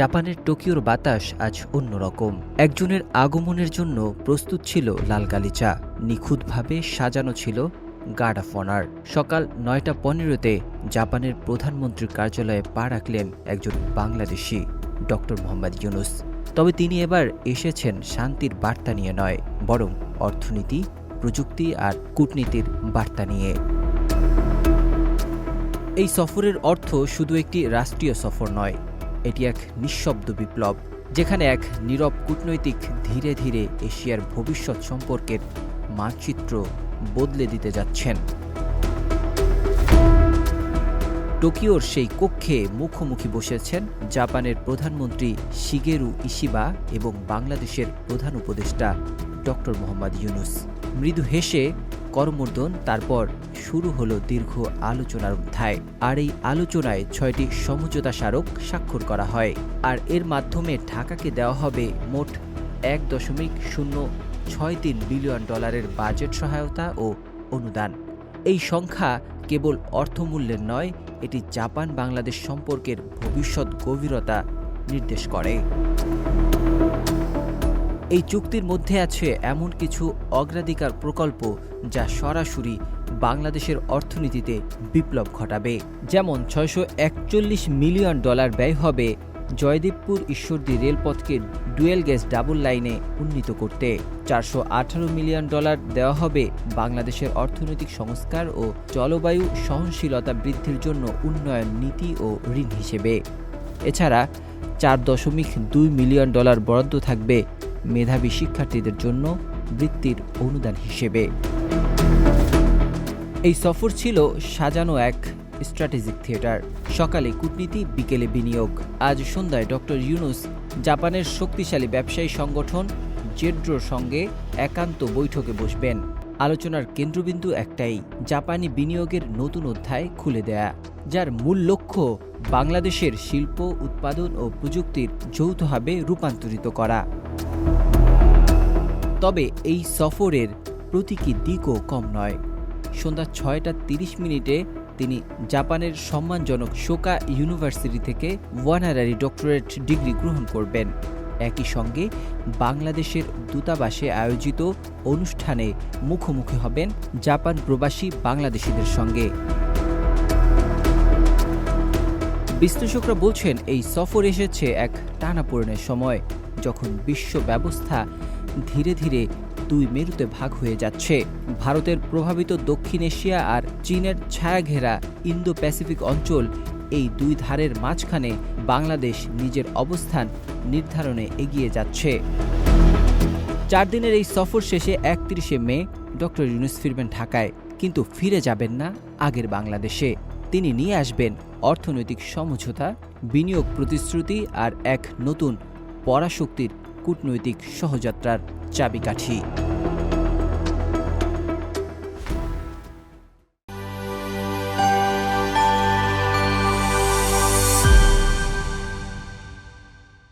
জাপানের টোকিওর বাতাস আজ অন্যরকম একজনের আগমনের জন্য প্রস্তুত ছিল লাল গালিচা। নিখুঁতভাবে সাজানো ছিল গার্ড অফ অনার। সকাল নয়টা পনেরোতে জাপানের প্রধানমন্ত্রীর কার্যালয়ে পা রাখলেন একজন বাংলাদেশি, ডক্টর মোহাম্মদ ইউনুস। তবে তিনি এবার এসেছেন শান্তির বার্তা নিয়ে নয়, বরং অর্থনীতি, প্রযুক্তি আর কূটনীতির বার্তা নিয়ে। এই সফরের অর্থ শুধু একটি রাষ্ট্রীয় সফর নয় এটি এক নিঃশব্দ বিপ্লব, যেখানে এক নীরব কূটনৈতিক ধীরে ধীরে এশিয়ার ভবিষ্যৎ সম্পর্কের মানচিত্র বদলে দিতে যাচ্ছেন। টোকিওর সেই কক্ষে মুখোমুখি বসেছেন জাপানের প্রধানমন্ত্রী শিগেরু ইশিবা এবং বাংলাদেশের প্রধান উপদেষ্টা ডক্টর মোহাম্মদ ইউনুস। মৃদু হেসে করমর্দন, তারপর শুরু হলো দীর্ঘ আলোচনার অধ্যায়। আর এই আলোচনায় ছয়টি সমঝোতা স্মারক স্বাক্ষর করা হয়। আর এর মাধ্যমে ঢাকাকে দেওয়া হবে মোট এক দশমিক শূন্য ছয় তিন বিলিয়ন ডলারের বাজেট সহায়তা ও অনুদান। এই সংখ্যা কেবল অর্থমূল্যের নয়, এটি জাপান বাংলাদেশ সম্পর্কের ভবিষ্যৎ গভীরতা নির্দেশ করে। এই চুক্তির মধ্যে আছে এমন কিছু অগ্রাধিকার প্রকল্প যা সরাসরি বাংলাদেশের অর্থনীতিতে বিপ্লব ঘটাবে। যেমন ছয়শো একচল্লিশ মিলিয়ন ডলার ব্যয় হবে জয়দেবপুর ঈশ্বরদী রেলপথকে ডুয়েল গ্যাস ডাবল লাইনে উন্নীত করতে। চারশো আঠারো মিলিয়ন ডলার দেওয়া হবে বাংলাদেশের অর্থনৈতিক সংস্কার ও জলবায়ু সহনশীলতা বৃদ্ধির জন্য উন্নয়ন নীতি ও ঋণ হিসেবে। এছাড়া চার দশমিক দুই মিলিয়ন ডলার বরাদ্দ থাকবে মেধাবী শিক্ষার্থীদের জন্য বৃত্তির অনুদান হিসেবে। এই সফর ছিল সাজানো এক স্ট্র্যাটেজিক থিয়েটার। সকালে কূটনীতি, বিকেলে বিনিয়োগ। আজ সন্ধ্যায় ডক্টর ইউনুস, জাপানের শক্তিশালী ব্যবসায়ী সংগঠন জেড্রোর সঙ্গে একান্ত বৈঠকে বসবেন। আলোচনার কেন্দ্রবিন্দু একটাই, জাপানি বিনিয়োগের নতুন অধ্যায় খুলে দেয়া, যার মূল লক্ষ্য বাংলাদেশের শিল্প, উৎপাদন ও প্রযুক্তির যৌথভাবে রূপান্তরিত করা। তবে এই সফরের প্রতীকী দিকও কম নয়। সন্ধ্যা ছয়টা তিরিশ মিনিটে তিনি জাপানের সম্মানজনক শোকা ইউনিভার্সিটি থেকে ওয়ানারারি ডক্টরেট ডিগ্রি গ্রহণ করবেন। একই সঙ্গে বাংলাদেশের দূতাবাসে আয়োজিত অনুষ্ঠানে মুখোমুখি হবেন জাপান প্রবাসী বাংলাদেশিদের সঙ্গে। বিশ্লেষকরা বলছেন, এই সফর এসেছে এক টানাপোড়েনের সময়, যখন বিশ্ব ব্যবস্থা ধীরে ধীরে দুই মেরুতে ভাগ হয়ে যাচ্ছে। ভারতের প্রভাবিত দক্ষিণ এশিয়া আর চীনের ছায়াঘেরা ইন্দো প্যাসিফিক অঞ্চল এই দুই ধারের মাঝখানে বাংলাদেশ নিজের অবস্থান নির্ধারণে এগিয়ে যাচ্ছে। চার দিনের এই সফর শেষে একত্রিশে মে ডক্টর ইউনুস ফিরবেন ঢাকায়, কিন্তু ফিরে যাবেন না আগের বাংলাদেশে। তিনি নিয়ে আসবেন অর্থনৈতিক সমঝোতা, বিনিয়োগ প্রতিশ্রুতি আর এক নতুন পরাশক্তির কূটনৈতিক সহযাত্রার চাবিকাঠি।